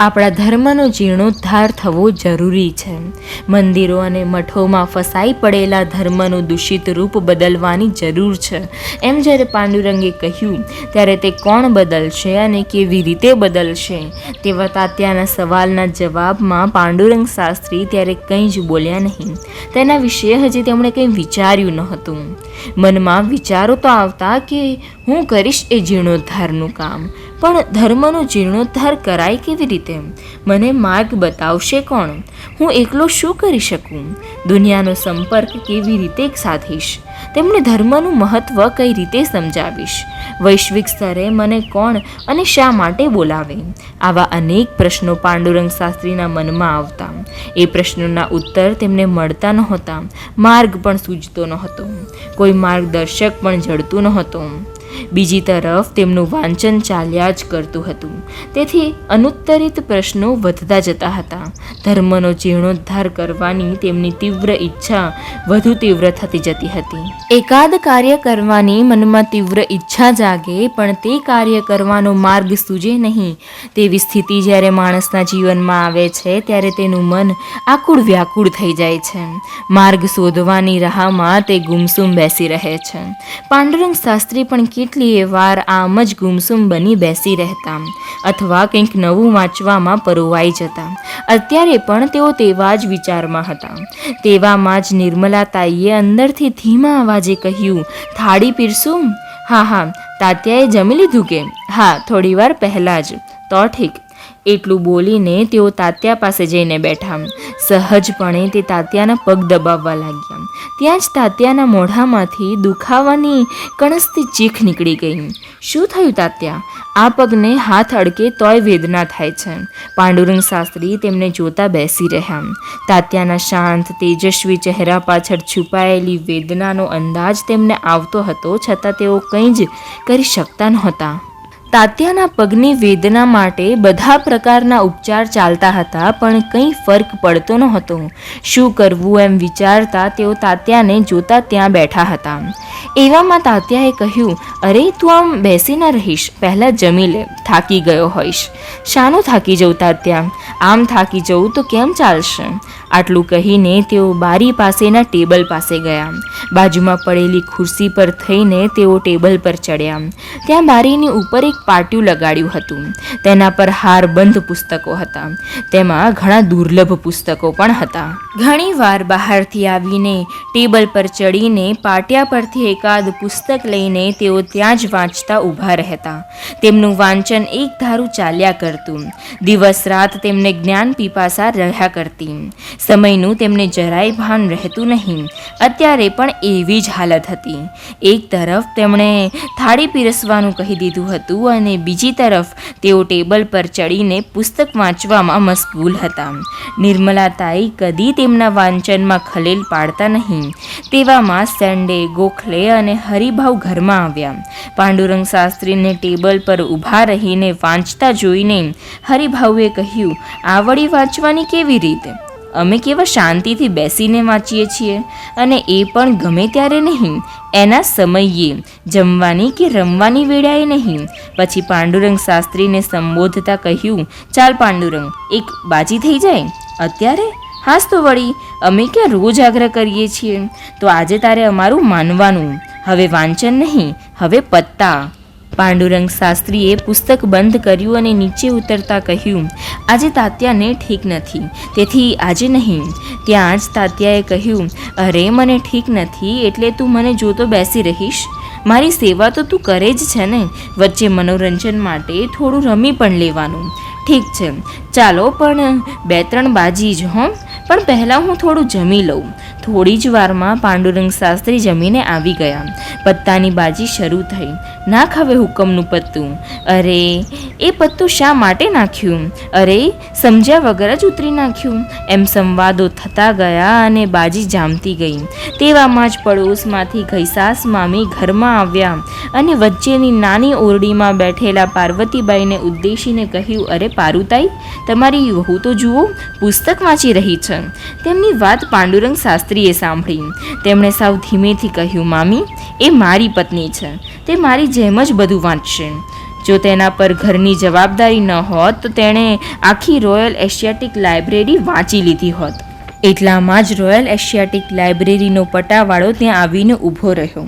આપણા ધર્મનો જીર્ણોદ્ધાર થવો જરૂરી છે. મંદિરો અને મઠોમાં ફસાઈ પડેલા ધર્મનું દૂષિત રૂપ બદલવાની જરૂર છે. એમ જ્યારે પાંડુરંગે કહ્યું, ત્યારે તે કોણ બદલશે અને કેવી રીતે બદલશે? તેવા તાત્યાના સવાલના જવાબમાં પાંડુરંગ શાસ્ત્રી ત્યારે કંઈ જ બોલ્યા નહીં. તેના વિશે હજી તેમણે કંઈ વિચાર્યું ન હતું મનમાં વિચારો તો આવતા કે હું કરીશ એ જીર્ણોદ્ધારનું કામ. પણ ધર્મનો જીર્ણોદ્ધાર કરાય કેવી રીતે? મને માર્ગ બતાવશે કોણ? હું એકલો શું કરી શકું? દુનિયાનો સંપર્ક કેવી રીતે સાધીશ? તેમને ધર્મનું મહત્ત્વ કઈ રીતે સમજાવીશ? વૈશ્વિક સ્તરે મને કોણ અને શા માટે બોલાવે? આવા અનેક પ્રશ્નો પાંડુરંગ શાસ્ત્રીના મનમાં આવતા. એ પ્રશ્નોના ઉત્તર તેમને મળતા નહોતા. માર્ગ પણ સૂઝતો નહોતો. કોઈ માર્ગદર્શક પણ જડતું નહોતું. બીજી તરફ તેમનું વાંચન ચાલ્યા જ કરતું હતું. તેથી અનુત્તરિત પ્રશ્નો વધતા જતા હતા. ધર્મનો જીર્ણોદ્ધાર કરવાની તેમની તીવ્ર ઈચ્છા વધુ તીવ્ર થતી જતી હતી. એકાદ કાર્ય કરવાની મનમાં તીવ્ર ઈચ્છા જાગે, પણ તે કાર્ય કરવાનો માર્ગ સૂજે નહીં. તેવી સ્થિતિ જ્યારે માણસના જીવનમાં આવે છે, ત્યારે તેનું મન આકુળ વ્યાકુળ થઈ જાય છે. માર્ગ શોધવાની રાહમાં તે ગુમસુમ બેસી રહે છે. પાંડુરંગ શાસ્ત્રી પણ કેટલીય વાર આમ જ ગુમસુમ બની બેસી રહેતા અથવા કંઈક નવું વાંચવામાં પરોવાઈ જતા. અત્યારે પણ તેઓ તેવા જ વિચારમાં હતા. તેવામાં જ નિર્મલા તાઈએ અંદરથી ધીમા અવાજે કહ્યું, થાળી પીરસું? હા હા, તાત્યાએ જમી લીધું કે? હા, થોડીવાર પહેલાં જ. તો ઠીક. એટલું બોલીને તેઓ તાત્યા પાસે જઈને બેઠા. સહજપણે તે તાત્યાના પગ દબાવવા લાગ્યા. ત્યાં જ તાત્યાના મોઢામાંથી દુખાવાની કણસથી ચીખ નીકળી ગઈ. શું થયું તાત્યા? આ પગને હાથ અડકે તોય વેદના થાય છે. પાંડુરંગ શાસ્ત્રી તેમને જોતા બેસી રહ્યા. તાત્યાના શાંત, તેજસ્વી ચહેરા પાછળ છુપાયેલી વેદનાનો અંદાજ તેમને આવતો હતો, છતાં તેઓ કંઈ જ કરી શકતા નહોતા. તાત્યાના પગની વેદના માટે બધા પ્રકારના ઉપચાર ચાલતા હતા, પણ કંઈ ફરક પડતો નહોતો. શું કરવું એમ વિચારતા તેઓ તાત્યાને જોતા ત્યાં બેઠા હતા. એવામાં તાત્યાએ કહ્યું, અરે, તું આમ બેસી ન રહીશ, પહેલાં જમી લે, થાકી ગયો હોઈશ. શાનું થાકી જવું તાત્યા? આમ થાકી જવું તો કેમ ચાલશે? આટલું કહીને તેઓ બારી પાસેના ટેબલ પાસે ગયા. બાજુમાં પડેલી ખુરશી પર થઈને તેઓ ટેબલ પર ચડ્યા. ત્યાં બારીની ઉપર એક પાટિયું લગાડ્યું હતું. તેના પર હારબંધ પુસ્તકો હતા. તેમાં ઘણા દુર્લભ પુસ્તકો પણ હતા. ઘણીવાર બહારથી આવીને ટેબલ પર ચડીને પાટિયા પરથી એકાદ પુસ્તક લઈને તેઓ ત્યાં જ વાંચતા ઊભા રહેતા. તેમનું વાંચન એક ધારું ચાલ્યા કરતું. દિવસ રાત તેમને જ્ઞાન પીપાસા રહ્યા કરતી. સમયનું તેમને જરાય ભાન રહેતું નહીં. અત્યારે પણ એવી જ હાલત હતી. એક તરફ તેમણે થાળી પીરસવાનું કહી દીધું હતું અને બીજી તરફ તેઓ ટેબલ પર ચડીને પુસ્તક વાંચવામાં મશગુલ હતા. નિર્મલાતાઈ કદી તેમના વાંચનમાં ખલેલ પાડતા નહીં. તેવામાં સંડે, ગોખલે અને હરિભાવ ઘરમાં આવ્યા. પાંડુરંગ શાસ્ત્રીને ટેબલ પર ઊભા રહીને વાંચતા જોઈને હરિભાઉએ કહ્યું, આવડી વાંચવાની કેવી રીતે? અમે કેવા શાંતિથી બેસીને વાંચીએ છીએ અને એ પણ ગમે ત્યારે નહીં, એના સમયે, જમવાની કે રમવાની વેળાએ નહીં. પછી પાંડુરંગ શાસ્ત્રીને સંબોધતા કહ્યું, ચાલ પાંડુરંગ, એક બાજી થઈ જાય? અત્યારે? હાસ તો વળી, અમે ક્યાં રોજ આગ્રહ કરીએ છીએ? તો આજે તારે અમારું માનવાનું. હવે વાંચન નહીં, હવે પત્તા. પાંડુરંગ શાસ્ત્રીએ પુસ્તક બંધ કર્યું અને નીચે ઉતરતા કહ્યું, આજે તાત્યાને ઠીક નથી, તેથી આજે નહીં. ત્યાં જ તાત્યાએ કહ્યું, અરે, મને ઠીક નથી, એટલે તું મને જોતો બેસી રહીશ. મારી સેવા તો તું કરે જ છે ને, વચ્ચે મનોરંજન માટે થોડું રમી પણ લેવાનું. ઠીક છે, ચાલો, પણ બે ત્રણ બાજી જ, હો. પણ પહેલાં હું થોડું જમી લઉં. થોડી જ વારમાં પાંડુરંગ શાસ્ત્રી જમીને આવી ગયા. પત્તાની બાજી શરૂ થઈ. નાખ હવે હુકમનું પત્તું. અરે, એ પત્તું શા માટે નાખ્યું? અરે, સમજ્યા વગર જ ઉતરી નાખ્યું. એમ સંવાદો થતા ગયા અને બાજી જામતી ગઈ. તેવામાં જ પડોશમાંથી ઘૈસાસ મામી ઘરમાં આવ્યા અને વચ્ચેની નાની ઓરડીમાં બેઠેલા પાર્વતીબાઈને ઉદ્દેશીને કહ્યું, અરે પારુતાઈ, તમારી વહુ તો જુઓ, પુસ્તક વાંચી રહી છે. તેમની વાત પાંડુરંગ શાસ્ત્રીએ સાંભળી. તેમણે સાવ ધીમેથી કહ્યું, મામી, એ મારી પત્ની છે. તે મારી જેમ જ બધું વાંચશે. જો તેના પર ઘરની જવાબદારી ન હોત, તો તેણે આખી રોયલ એશિયાટિક લાઇબ્રેરી વાંચી લીધી હોત. એટલામાં જ રોયલ એશિયાટિક લાઇબ્રેરીનો પટાવાળો ત્યાં આવીને ઊભો રહ્યો.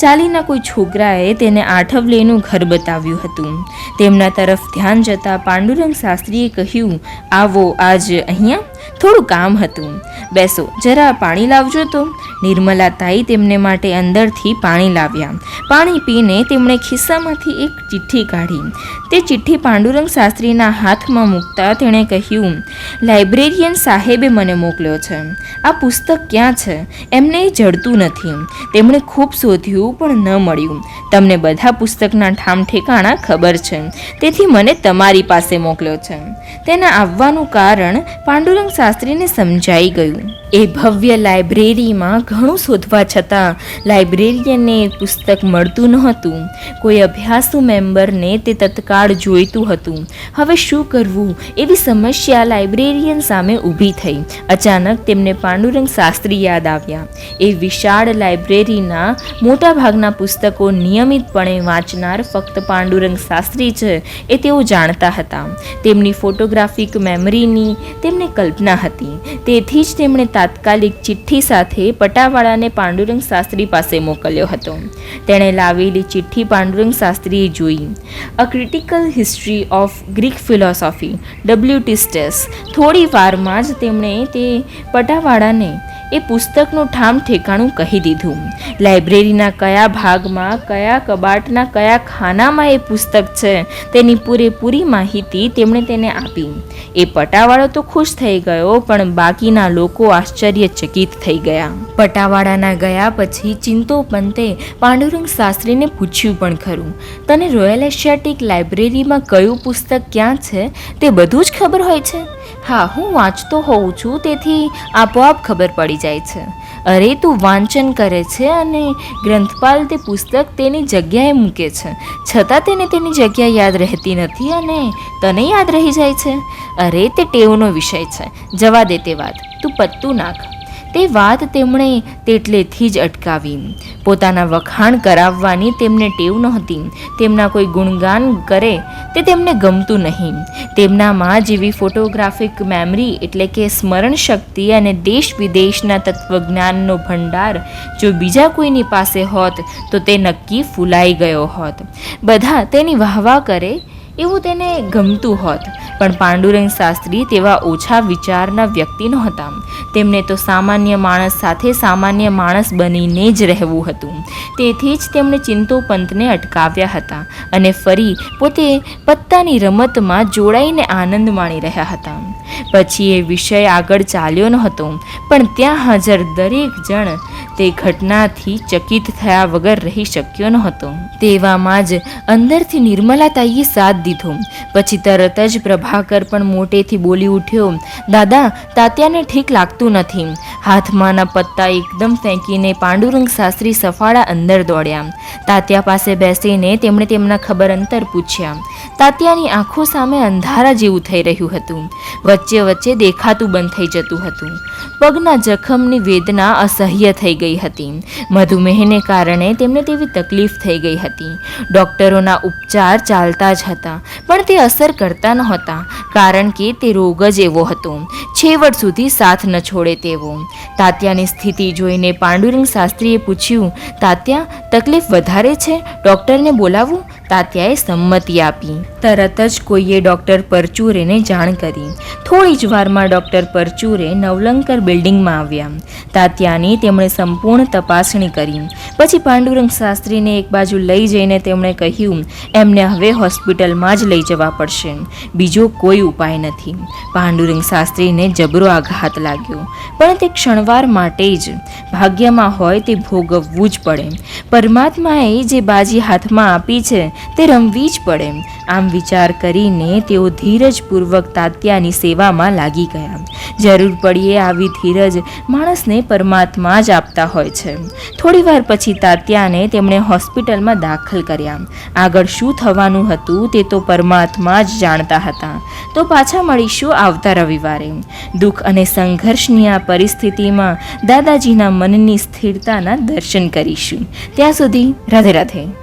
ચાલીના કોઈ છોકરાએ તેને આઠવલેનું ઘર બતાવ્યું હતું. તેમના તરફ ધ્યાન જતાં પાંડુરંગ શાસ્ત્રીએ કહ્યું, આવો, આજ અહીંયા થોડું કામ હતું. બેસો, જરા પાણી લાવજો તો. નિર્મલાતાઈ તેમને માટે અંદરથી પાણી લાવ્યા. પાણી પીને તેમણે ખિસ્સામાંથી એક ચિઠ્ઠી કાઢી. તે ચિઠ્ઠી પાંડુરંગ શાસ્ત્રીના હાથમાં મૂકતા તેણે કહ્યું, લાઇબ્રેરિયન સાહેબે મને મોકલ્યો છે. આ પુસ્તક ક્યાં છે? એમને એ જડતું નથી. તેમણે ખૂબ શોધ્યું પણ ન મળ્યું. તમને બધા પુસ્તકના ઠામ ઠેકાણા ખબર છે. તેથી મને તમારી પાસે મોકલ્યો છે. તેના આવવાનું કારણ પાંડુરંગ શાસ્ત્રીને સમજાઈ ગયું. એ ભવ્ય લાઇબ્રેરીમાં ઘણું શોધવા છતાં લાઇબ્રેરિયનને પુસ્તક મળતું નહોતું કોઈ અભ્યાસુ મેમ્બરને તે તત્કાળ જોઈતું હતું. હવે શું કરવું? એવી સમસ્યા લાઇબ્રેરિયન સામે ઊભી થઈ. અચાનક તેમને પાંડુરંગ શાસ્ત્રી યાદ આવ્યા. એ વિશાળ લાઇબ્રેરીના મોટાભાગના પુસ્તકો નિયમિતપણે વાંચનાર ફક્ત પાંડુરંગ શાસ્ત્રી છે એ તેઓ જાણતા હતા. તેમની ફોટોગ્રાફિક મેમરીની, તેમને કલ્પના હતી. તેથી જ તેમણે તાત્કાલિક ચિઠ્ઠી સાથે પટાવાળાને પાંડુરંગ શાસ્ત્રી પાસે મોકલ્યો હતો. તેણે લાવેલી ચિઠ્ઠી પાંડુરંગ શાસ્ત્રીએ જોઈ. A critical history of Greek philosophy W T Stace થોડી વારમાં જ તેમણે તે પટાવાળાને એ પુસ્તકનું ઠામ ઠેકાણું કહી દીધું. લાઇબ્રેરીના કયા ભાગમાં, કયા કબાટના, કયા ખાનામાં એ પુસ્તક છે તેની પૂરેપૂરી માહિતી તેમણે તેને આપી. એ પટાવાળો તો ખુશ થઈ ગયો, પણ બાકીના લોકો આશ્ચર્યચકિત થઈ ગયા. પટાવાળાના ગયા પછી ચિંતો પંતે પાંડુરંગ શાસ્ત્રીને પૂછ્યું પણ ખરું, તને રોયલ એશિયાટિક લાઇબ્રેરીમાં કયું પુસ્તક ક્યાં છે? તે બધું જ ખબર હોય છે? હા, હું વાંચતો હોઉં છું, તેથી આપોઆપ ખબર પડી જાય છે. અરે, તું વાંચન કરે છે અને ગ્રંથપાલ તે પુસ્તક તેની જગ્યાએ મૂકે છે. છતાં તેને તેની જગ્યા યાદ રહેતી નથી અને તને યાદ રહી જાય છે. અરે, તે ટેવનો વિષય છે. જવા દે તે વાત. તું પત્તું નાખ. તે વાત તેમણે તેટલેથી જ અટકાવી. પોતાના વખાણ કરાવવાની તેમને ટેવ નહોતી. તેમના કોઈ ગુણગાન કરે તે તેમને ગમતું નહીં. તેમનામાં જેવી ફોટોગ્રાફિક મેમરી એટલે કે સ્મરણ શક્તિ અને દેશ વિદેશના તત્વજ્ઞાનનો ભંડાર જો બીજા કોઈની પાસે હોત તો તે નક્કી ફૂલાઈ ગયો હોત. બધા તેની વાહવા કરે એવું તેને ગમતું હોત. પણ પાંડુરંગ શાસ્ત્રી તેવા ઓછા વિચારના વ્યક્તિ નહોતા. તેમને તો સામાન્ય માણસ સાથે સામાન્ય માણસ બનીને જ રહેવું હતું. તેથી જ તેમણે ચિંતોપંતને અટકાવ્યા હતા અને ફરી પોતે પત્તાની રમતમાં જોડાઈને આનંદ માણી રહ્યા હતા. પછી એ વિષય આગળ ચાલ્યો નહોતો. પણ ત્યાં હાજર દરેક જણ તે ઘટનાથી ચકિત થયા વગર રહી શક્યો નહોતો. તેવામાં જ અંદરથી નિર્મલાતાઈએ સાથ દીધો. પછી તરત જ પ્રભાકર પણ મોટેથી બોલી ઉઠ્યો, દાદા, તાત્યાને ઠીક લાગતું નથી. હાથમાંના પત્તા એકદમ ફેંકીને પાંડુરંગ શાસ્ત્રી સફાળા અંદર દોડ્યા. તાત્યા પાસે બેસીને તેમણે તેમના ખબર અંતર પૂછ્યા. તાત્યાની આંખો સામે અંધારા જેવું થઈ રહ્યું હતું. વચ્ચે વચ્ચે દેખાતું બંધ થઈ જતું હતું. પગના જખમની વેદના અસહ્ય થઈ ગઈ હતી. મધુમેહને કારણે તેમને તેવી તકલીફ થઈ ગઈ હતી. ડૉક્ટરોના ઉપચાર ચાલતા જ હતા, પણ તે અસર કરતા નહોતા, કારણ કે તે રોગ જ એવો હતો. છેવટ સુધી સાથ ન છોડે તેવો તાત્યાની સ્થિતિ જોઈને પાંડુરંગ શાસ્ત્રીએ પૂછ્યું, તાત્યા, તકલીફ વધારે છે? ડૉક્ટરને બોલાવું? તાત્યાએ સંમતિ આપી. તરત જ કોઈએ ડૉક્ટર પરચુરેને જાણ કરી. થોડી જ વારમાં ડૉક્ટર પરચુરે નવલંકર બિલ્ડિંગમાં આવ્યા. તાત્યાની તેમણે સંપૂર્ણ તપાસણી કરી. પછી પાંડુરંગ શાસ્ત્રીને એક બાજુ લઈ જઈને તેમણે કહ્યું, એમને હવે હોસ્પિટલમાં જ લઈ જવા પડશે. બીજો કોઈ ઉપાય નથી. પાંડુરંગ શાસ્ત્રીને જબરો આઘાત લાગ્યો. પણ તે ક્ષણવાર માટે જ ભાગ્યમાં હોય તે ભોગવવું જ પડે. પરમાત્માએ જે બાજી હાથમાં આપી છે તે રમવી જ પડે. આમ વિચાર કરીને તેઓ ધીરજપૂર્વક તાત્યાની સેવામાં લાગી ગયા. જરૂર પડીએ આવી ધીરજ માણસને પરમાત્મા જ આપતા હોય છે. થોડીવાર પછી તાત્યાને તેમણે હોસ્પિટલમાં દાખલ કર્યા. આગળ શું થવાનું હતું તે તો પરમાત્મા જ જાણતા હતા. તો પાછા મળીશું આવતા રવિવારે. દુઃખ અને સંઘર્ષની આ પરિસ્થિતિમાં દાદાજીના મનની સ્થિરતાના દર્શન કરીશું. ત્યાં સુધી રાધે રાધે.